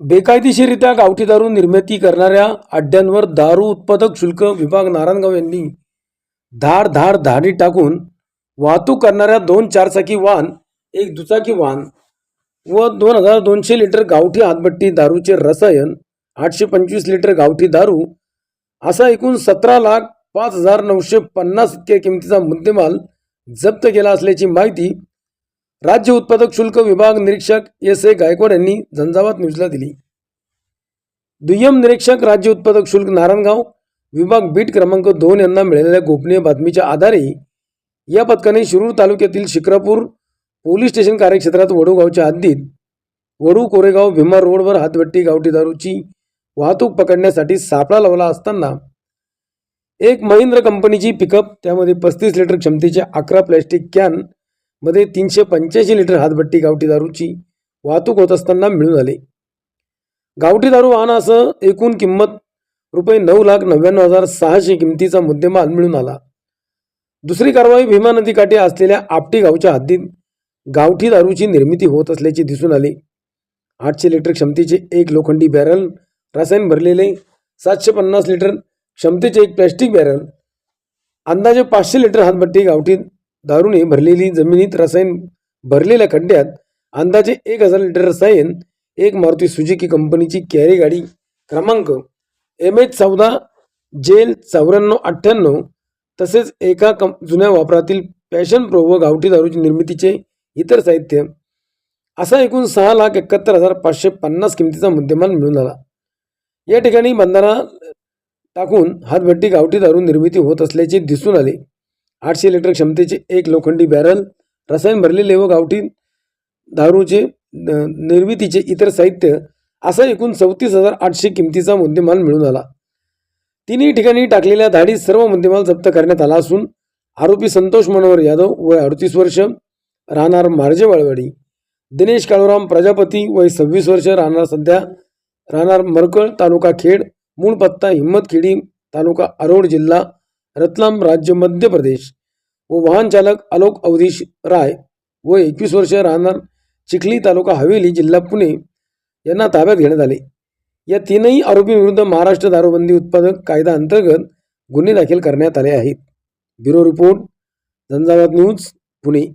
बेकायदेशीररित्या गावठी दारू निर्मिती करणाऱ्या अड्ड्यांवर दारू उत्पादक शुल्क विभाग नारायणगाव यांनी धाड धाड धाडी टाकून वाहतूक करणाऱ्या दोन चारचाकी वाहन एक दुचाकी वाहन व दोन हजार दोनशे लिटर गावठी हातभट्टी दारूचे रसायन आठशे पंचवीस लिटर गावठी दारू असा एकूण सतरा लाख पाच हजार नऊशे पन्नास इतक्या किमतीचा मुद्देमाल जप्त केला असल्याची माहिती राज्य उत्पादक शुल्क विभाग निरीक्षक एस ए गायकवाड यांनी झंझावात न्यूजला दिली. दुय्यम निरीक्षक राज्य उत्पादक शुल्क नारायणगाव विभाग बीट क्रमांक दोन यांना मिळालेल्या गोपनीय बातमीच्या आधारे या पथकाने शिरूर तालुक्यातील शिक्रापूर पोलीस स्टेशन कार्यक्षेत्रात वडूगावच्या हद्दीत वडू कोरेगाव भीमा रोडवर हातभट्टी गावठी दारूची वाहतूक पकडण्यासाठी सापळा लावला असताना एक महिंद्र कंपनीची पिकअप त्यामध्ये पस्तीस लिटर क्षमतेच्या अकरा प्लॅस्टिक कॅन मध्ये तीनशे पंच्याऐंशी लिटर हातभट्टी गावठी दारूची वाहतूक होत असताना मिळून आले. गावठी दारू वाहनासह एकूण किंमत रुपये नऊ लाख नव्याण्णव हजार सहाशे किमतीचा मुद्देमाल मिळून आला. दुसरी कारवाई भीमा नदीकाठी असलेल्या आपटी गावच्या हद्दीत गावठी दारूची निर्मिती होत असल्याचे दिसून आले. आठशे लिटर क्षमतेचे एक लोखंडी बॅरल रसायन भरलेले सातशे पन्नास लिटर क्षमतेचे एक प्लॅस्टिक बॅरल अंदाजे पाचशे लिटर हातभट्टी गावठी दारूने भरलेली जमिनीत रसायन भरलेल्या खड्ड्यात अंदाजे एक हजार लिटर रसायन एक मारुती सुजुकी कंपनीची कॅरी गाडी क्रमांक एम एच चौदा जेल चौऱ्याण्णव अठ्ठ्याण्णव तसेच एका कं जुन्या वापरातील पॅशन प्रो व गावठी दारूची निर्मितीचे इतर साहित्य. असा एकूण सहा लाख एकाहत्तर हजार पाचशे पन्नास किमतीचा मुद्देमाल मिळून आला. या ठिकाणी बंधारा टाकून हातभट्टी गावठी दारू निर्मिती होत असल्याचे दिसून आले. आठशे लिटर क्षमतेचे एक लोखंडी बॅरल रसायन भरलेले व गावठी दारूचे न- निर्मितीचे इतर साहित्य असा एकूण चौतीस हजार आठशे किमतीचा मुद्देमाल मिळून आला. तिन्ही ठिकाणी टाकलेल्या धाडीत सर्व मुद्देमाल जप्त करण्यात आला असून आरोपी संतोष मनोहर यादव वय अडतीस वर्ष राहणार मार्जे वाळवाडी दिनेश काळूराम प्रजापती वय सव्वीस वर्ष राहणार सध्या राहणार मरकळ तालुका खेड मूळ पत्ता हिम्मतखेडी तालुका अरोड जिल्हा रतलाम राज्य मध्य प्रदेश. व वाहन चालक आलोक अवधीश राय व एकवीस वर्ष राहणार चिखली तालुका हवेली जिल्हा पुणे यांना ताब्यात घेण्यात आले. या तीनही आरोपींविरुद्ध महाराष्ट्र दारूबंदी उत्पादक कायदा अंतर्गत गुन्हे दाखल करण्यात आले आहेत. Bureau report Jhanjhavat news Pune.